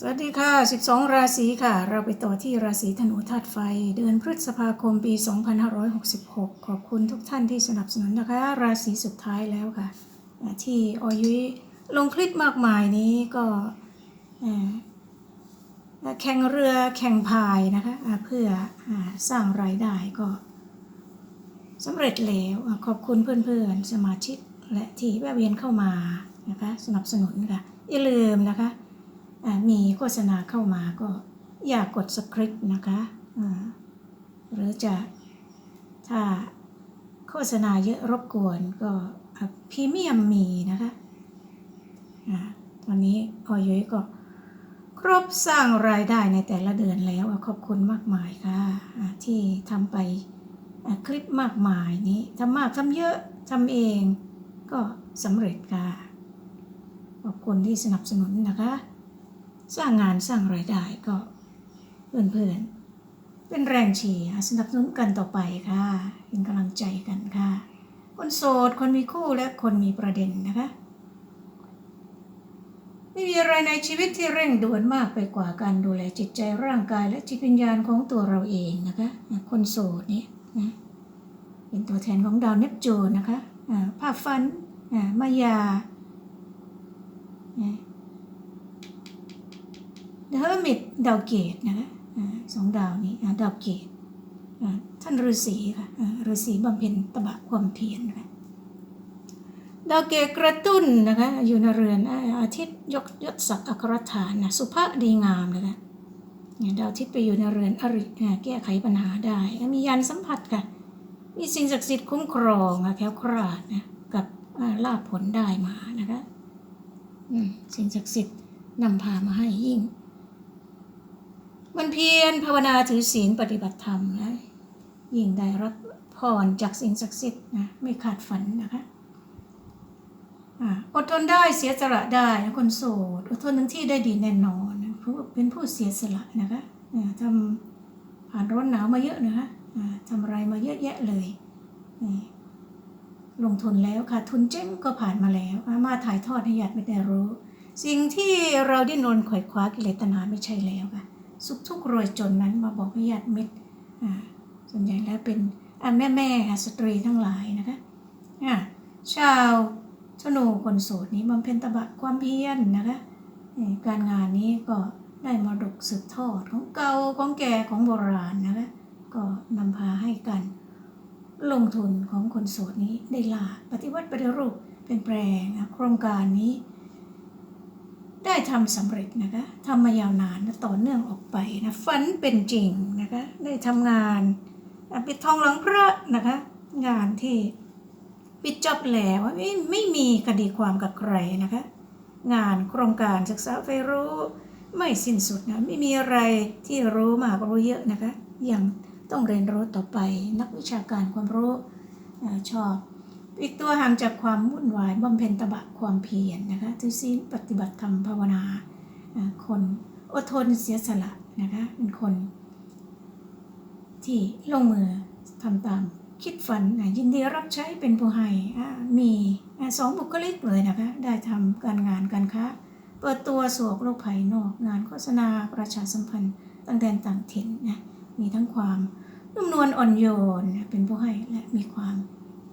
สวัสดีค่ะ 12 ราศีค่ะ เราไปต่อที่ราศีธนูธาตุไฟ เดือนพฤษภาคมปี 2566 ขอบคุณทุกท่านที่สนับสนุนนะคะ ราศีสุดท้ายแล้วค่ะ ที่ออยุยลงคลิปมากมายนี้ก็แข่งเรือแข่งพายนะคะเพื่ออสร้างรายได้ก็สำเร็จแล้วขอบคุณเพื่อนๆ สมาชิกและที่แวะเวียนเข้ามานะคะสนับสนุนค่ะอย่าลืมนะคะ มีโฆษณาเข้ามาก็อย่ากดสคริปต์นะคะหรือจะถ้าโฆษณาเยอะรบกวนก็พรีเมียมมีนะคะตอนนี้พอยุ้ยก็ครบสร้างรายได้ในแต่ละเดือนแล้วขอบคุณมากมายค่ะที่ทำไปคลิปมากมายนี้ทำมากทำเยอะทำเองก็สำเร็จค่ะ ขอบคุณที่สนับสนุนนะคะ สร้างงานสร้างรายได้ก็เพื่อนๆ เป็นแรงเชียร์สนับสนุนกันต่อไปค่ะเป็นกำลังใจกันค่ะ คนโสด คนมีคู่และคนมีประเด็นนะคะ ไม่มีอะไรในชีวิตที่เร่งด่วนมากไปกว่าการดูแลจิตใจร่างกายและจิตวิญญาณของตัวเราเองนะคะ คนโสดนี่นะเป็นตัวแทนของดาวเนปจูนนะคะอ่าภาพฟันอ่ามายา เดอะเฮอร์มิตดาวเกตนะคะสองดาวนี้ดาวเกตท่านฤาษีค่ะฤาษีบำเพ็ญตบะความเพียรนะคะดาวเกตกระตุ้นนะคะอยู่ในเรือนอาทิตย์ยกยศศักดิ์อัครฐานนะสุภาพดีงามนะคะเนี่ยดาวอาทิตย์ไปอยู่ในเรือนอริแก้ไขปัญหาได้มียันสัมผัสค่ะ มีสิ่งศักดิ์สิทธิ์คุ้มครองอะแคล้วคลาดนะกับลาภผลได้มานะคะสิ่งศักดิ์สิทธิ์นำพามาให้ยิ่ง มันเพียรภาวนาถือศีลปฏิบัติธรรมนะยิ่งได้รับพรจากสิ่งศักดิ์สิทธิ์นะไม่ขาดฝันนะคะอดทนได้เสียสละได้นะคนโสดอดทนทั้งที่ได้ดีแน่นอนนะผู้เป็นผู้เสียสละนะคะทำผ่านร้อนหนาวมาเยอะนะคะทำอะไรมาเยอะแยะเลยลงทุนแล้วค่ะทุนเจ๊งก็ผ่านมาแล้วมาถ่ายทอดให้ญาติไม่ได้รู้ สิ่งที่เราดิ้นรนขวายคว้ากิเลสตัณหาไม่ใช่แล้วค่ะ สุขทุกข์รวยจนนั้นมาบอกญาติมิตรอ่าส่วนใหญ่แล้วเป็นอ่าแม่แม่ๆค่ะสตรีทั้งหลายนะคะอ่าชาวธนูคนโสดนี้บำเพ็ญตบะความเพียรนะคะการงานนี้ก็ได้มรดกสืบทอดของเก่าของแก่ของโบราณนะคะก็นำพาให้กันลงทุนของคนโสดนี้ได้ลาปฏิวัติปฏิรูปเป็นแปลงนะโครงการนี้ ได้ทำสำเร็จนะคะทำมายาวนานและต่อเนื่องออกไปนะฝันเป็นจริงนะคะได้ทำงานปิดทองหลังพระนะคะงานที่ปิดจอบแล้วไม่ไม่มีคดีความกับใครนะคะงานโครงการศึกษาไฟรู้ไม่สิ้นสุดนะไม่มีอะไรที่รู้มากรู้เยอะนะคะยังต้องเรียนรู้ต่อไปนักวิชาการความรู้ชอบ อีกตัวห่างจากความวุ่นวายบำเพ็ญตบะความเพียรนะคะถือศีลปฏิบัติธรรมภาวนาคนอดทนเสียสละนะคะเป็นคน ที่ลงมือทำตามคิดฝันอะยินดีรับใช้เป็นผู้ให้มีสองบุคลิกเลยนะคะได้ทำการงานการค้าเปิดตัวสวกโลกภายนอกงานโฆษณาประชาสัมพันธ์ต่างแดนต่างถิ่นนะมีทั้งความนุ่มนวลอ่อนโยนเป็นผู้ให้และมีความ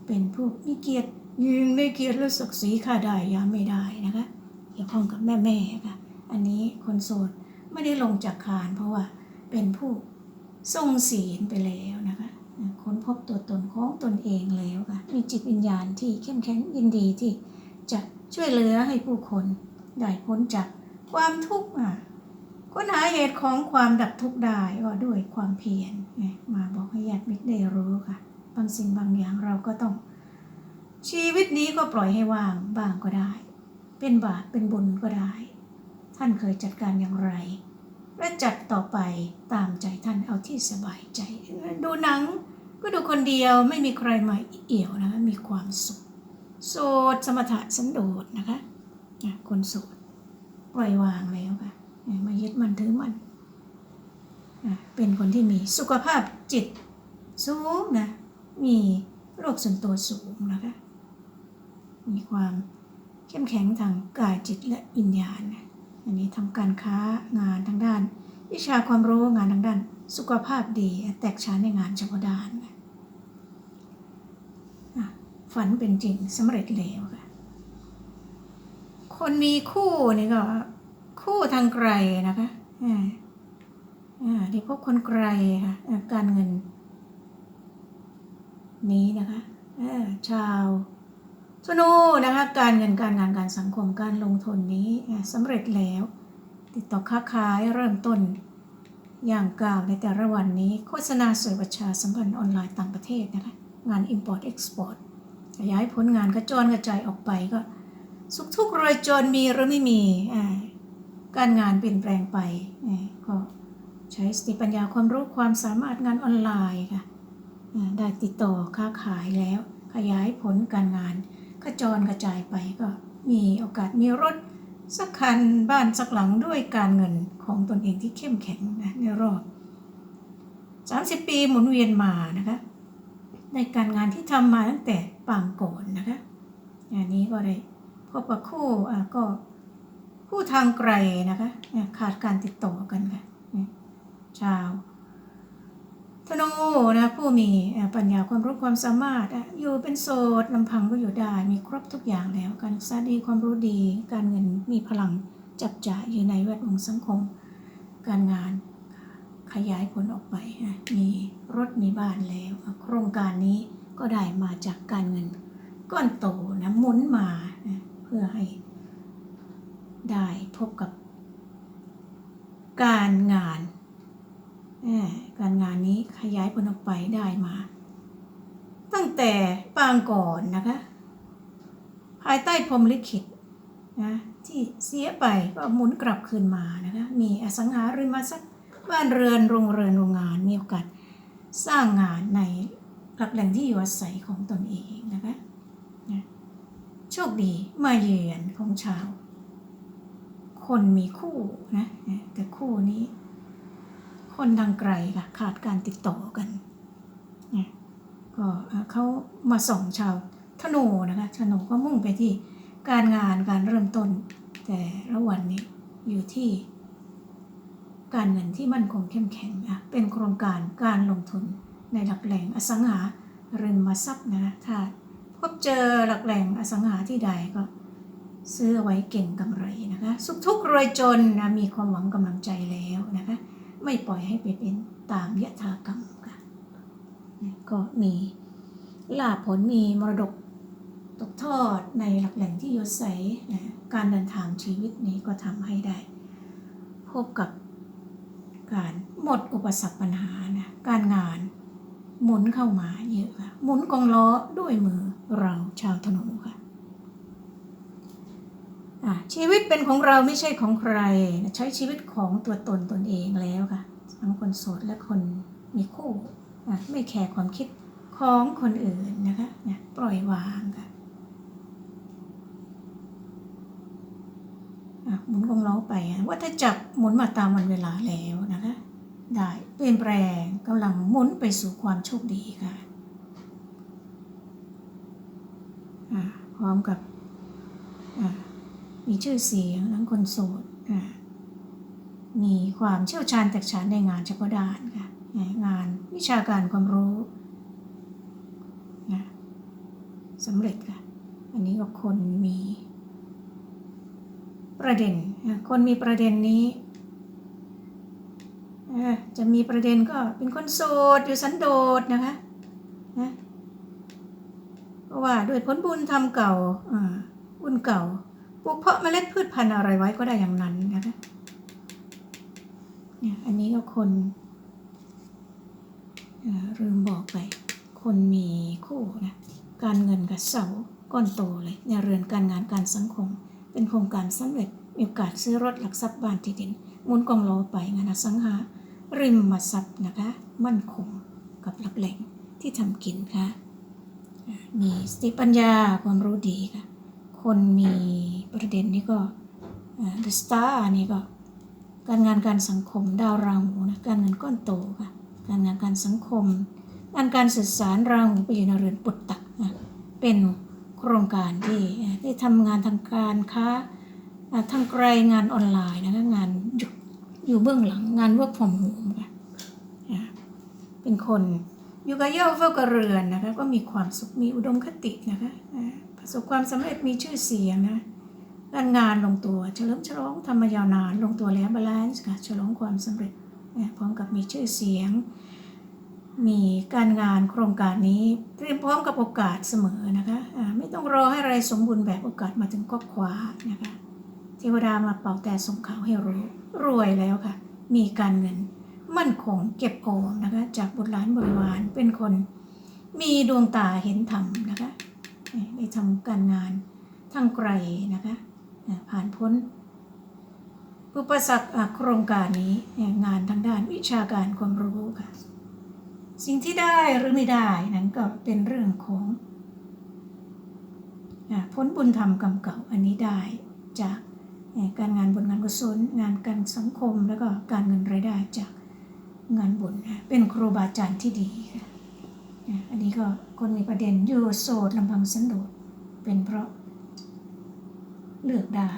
เป็นผู้มีเกียรติยืนได้เกียรติและศักดิ์ศรีค่าได้ยามไม่ได้นะคะเกี่ยวข้องกับแม่แม่ๆค่ะอันนี้คนโสดไม่ได้ลงจากคานเพราะว่าเป็นผู้ทรงศีลไปแล้วนะคะค้นพบตัวตนของตนเองแล้วค่ะมีจิตวิญญาณที่เข้มแข็งยินดีที่จะช่วยเหลือให้ผู้คนได้พ้นจากความทุกข์อะค้นหาเหตุของความดับทุกข์ได้ก็ด้วยความเพียรมาบอกให้ญาติมิตรได้รู้ค่ะ บางสิ่งบางอย่างเราก็ต้อง ชีวิตนี้ก็ปล่อยให้ว่างบ้างก็ได้ เป็นบาปเป็นบุญก็ได้ ท่านเคยจัดการอย่างไร และจัดต่อไปตามใจท่านเอาที่สบายใจ ดูหนังก็ดูคนเดียวไม่มีใครมาเอี่ยวนะคะมีความสุข โสดสมถะสันโดษนะคะคนโสดปล่อยวางแล้วค่ะไมายึดมันถือมันเป็นคนที่มีสุขภาพจิตสูงนะ มีโรคส่วนตัวสูงนะคะ มีความเข้มแข็งทางกายจิตและวิญญาณ อันนี้ทำการค้างานทางด้าน วิชาความรู้งานทางด้าน สุขภาพดีแตกฉานในงานเฉพาะด้าน ฝันเป็นจริงสำเร็จแล้วค่ะ คนมีคู่นี่ก็ คู่ทางไกลนะคะอ่าอ่าที่พบคนไกลค่ะการเงิน นี้นะคะชาวธนูนะคะการเงินการงานการสังคมการลงทุนนี้สำเร็จแล้ว ติดต่อค้าขายเริ่มต้น อย่างกล่าวในแต่ละวันนี้ โฆษณาสื่อประชาสัมพันธ์ออนไลน์ต่างประเทศนะคะงาน Import Export ขยายผลงานกระจรกระจายออกไปก็ สุขทุกข์รวยจนมีหรือไม่มีการงานเปลี่ยนแปลงไปก็ใช้สติปัญญาความรู้ความสามารถงานออนไลน์ค่ะ ได้ติดต่อค้าขายแล้ว ขยายผลการงานกระจรกระจายไปก็มีโอกาสมีรถสักคันบ้านสักหลังด้วยการเงินของตนเองที่เข้มแข็งนะในรอบ 30 ปีหมุนเวียนมานะคะในการงานที่ทำมาตั้งแต่ปางก่อนนะคะอันนี้ก็ได้พบกับคู่อะก็คู่ทางไกลนะคะขาดการติดต่อกันค่ะเนี่ยชาว ธนูนะผู้มีปัญญาความรู้ความสามารถอยู่เป็นโสดลำพังก็อยู่ได้ มีครบทุกอย่างแล้ว การศึกษาดีความรู้ดี การเงินมีพลังจับจ่ายอยู่ในแวดวงสังคม การงานขยายผลออกไปอะมีรถมีบ้านแล้ว โครงการนี้ก็ได้มาจากการเงินก้อนโตนะหมุนมานะเพื่อให้ได้พบกับการงาน การงานนี้ขยายผลออกไปได้มา ตั้งแต่ปางก่อนนะคะ ภายใต้พรมลิขิตนะที่เสียไปก็หมุนกลับคืนมานะคะมีอสังหาริมทรัพย์บ้านเรือนโรงเรือนโรงงานมีโอกาสสร้างงานในหลักแหล่งที่อยู่อาศัยของตนเองนะคะนะโชคดีมาเยือนของชาว คนมีคู่นะแต่คู่นี้ คนทางไกลค่ะขาดการติดต่อกันเนี่ยก็เขามาส่งชาวธนูนะคะธนูก็มุ่งไปที่การงานการเริ่มต้น แต่ละวันนี้อยู่ที่ การเงินที่มั่นคงเข้มแข็งนะเป็นโครงการการลงทุนในหลักแหล่งอสังหาริมทรัพย์นะถ้าพบเจอหลักแหล่งอสังหาที่ใดก็ซื้อไว้เก่งกำไรนะคะสุขทุกข์รวยจนนะมีความหวังกำลังใจแล้วนะคะ ไม่ปล่อยให้เป็นตามยถากรรมค่ะก็มีลาภผลมีมรดกตกทอดในหลักแหล่งที่ยศัยนะการเดินทางชีวิตนี้ก็ทำให้ได้ พบกับการหมดอุปสรรคปัญหานะการงานหมุนเข้ามาเยอะค่ะหมุนกองล้อด้วยมือเราชาวธนูค่ะ ชีวิตเป็นของเราไม่ใช่ของใคร ใช้ชีวิตของตัวตนตนเองแล้วค่ะทั้งคนโสดและคนมีคู่ไม่แคร์ความคิดของคนอื่นนะคะเนี่ยปล่อยวางค่ะหมุนกองล้อไปอะวัฏจักรหมุนมาตามวันเวลาแล้วนะคะได้เปลี่ยนแปลงกำลังหมุนไปสู่ความโชคดีค่ะพร้อมกับ มีชื่อเสียงทั้งคนโสดอะมีความเชี่ยวชาญแตกฉานในงานเฉพาะด้านค่ะงานวิชาการความรู้นะสำเร็จค่ะ อันนี้ก็คนมีประเด็น คนมีประเด็นนี้จะมีประเด็นก็เป็นคนโสดอยู่สันโดษนะคะนะเพราะว่าด้วยผลบุญทำเก่าอ่าบุญเก่า ปลูกเพาะเมล็ดพืชพันธุ์อะไรไว้ก็ได้อย่างนั้นนะคะเนี่ยอันนี้ก็คนเอ่อลืมบอกไป คนมีคู่นะการเงินกับเสาก้อนโตเลยในเรือนการงานการสังคม เป็นโครงการสำเร็จมีโอกาสซื้อรถหลักทรัพย์บ้านที่ดินมุนกองโลไปงานอสังหา ริมมาทรัพย์นะคะ มั่นคงกับหลักแหล่งที่ทำกินค่ะอ่ามีสติปัญญาความรู้ดีค่ะ คนมี ประเด็นนี้ก็เดอะสตาร์นี่ก็ การงานการสังคมดาวราหูนะการเงินก้อนโตค่ะการงานการสังคมงานการสื่อสารราหูไปอยู่ในเรือนปุตตะนะเป็นโครงการที่ที่ทำงานทางการค้าทางไกลงานออนไลน์นะคะงานอยู่อยู่เบื้องหลังงาน work from home ค่ะเป็นคนอยู่กับเย่าเฝ้ากับเรือนนะคะก็มีความสุขมีอุดมคตินะคะประสบความสำเร็จมีชื่อเสียงนะ การงานลงตัวเฉลิมฉลองทำมยาวนานลงตัวแล้วบาลานซ์ค่ะฉลองความสำเร็จพร้อมกับมีชื่อเสียง มีการงานโครงการนี้เตรียมพร้อมกับโอกาสเสมอนะคะอ่าไม่ต้องรอให้อะไรสมบูรณ์แบบโอกาสมาถึงก็คว้านะคะเทวดามาเป่าแต่ส่งข่าวให้รู้ รวยแล้วค่ะ มีการเงินมั่นคงเก็บโกงนะคะ จากบุตรหลานบริวารเป็นคน มีดวงตาเห็นธรรมนะคะได้ทำการงานทางไกลนะคะ ผ่านพ้น อุปสรรคโครงการนี้งานทางด้านวิชาการความรู้ค่ะ สิ่งที่ได้หรือไม่ได้นั้นก็เป็นเรื่องของอะผลบุญธรรมกรรมเก่าอันนี้ได้จากการงานบุญงานกุศลงานการสังคมแล้วก็การเงินรายได้จากงานบุญเป็นครูบาอาจารย์ที่ดีค่ะอันนี้ก็คนมีประเด็นอยู่โสดลำพังสันโดษเป็นเพราะ เลือกได้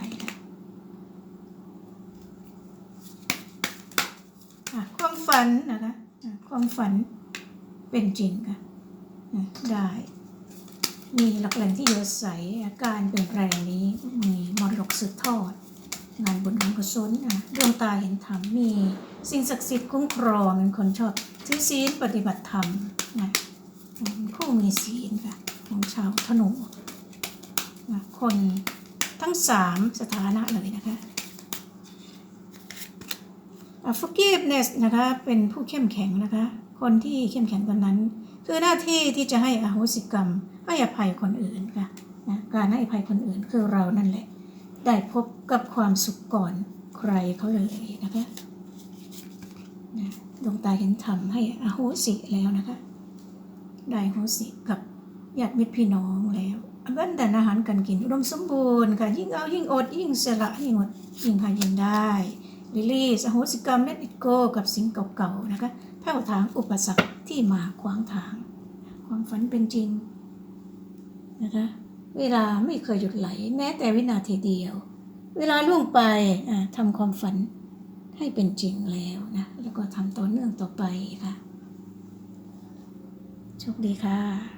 ค่ะความฝันนะคะความฝันเป็นจริงค่ะได้ มีหลักแหล่งที่อยู่อาศัยอาการเปลี่ยนแปลงนี้มีมรดกสืบทอด งานบุญงานกุศลอะดวงตาเห็นธรรมมีสิ่งศักดิ์สิทธิ์คุ้มครองเป็นคนชอบถือศีลปฏิบัติธรรมนะอืมผู้มีศีลค่ะของชาวธนูนะคน ทั้งสามสถานะเลยนะคะอะ forgiveness นะคะเป็นผู้เข้มแข็งนะคะ คนที่เข้มแข็งคนนั้น คือหน้าที่ที่จะให้อโหสิกรรม ให้อภัยคนอื่นค่ะนะการให้อภัยคนอื่นคือเรานั่นแหละ ได้พบกับความสุขก่อนใครเขาเลยนะคะนะดวงตาเห็นธรรมให้อโหสิแล้วนะคะ ได้อโหสิกับญาติมิตรพี่น้องแล้ว อันนั้นแต่อาหารการกินอุดมสมบูรณ์ค่ะ ยิ่งเอายิ่งอด ยิ่งเสละยิ่งอดยิ่งหายิ่งได้ลิลี่สโหสิกรรมเลตอิโกกับสิ่งเก่าๆนะคะแผ่วทางอุปสรรคที่มาขวางทาง ความฝันเป็นจริงนะคะเวลาไม่เคยหยุดไหล แม้แต่วินาทีเดียว เวลาล่วงไปทำความฝันให้เป็นจริงแล้วนะแล้วก็ทำต่อเนื่องต่อไปค่ะโชคดีค่ะ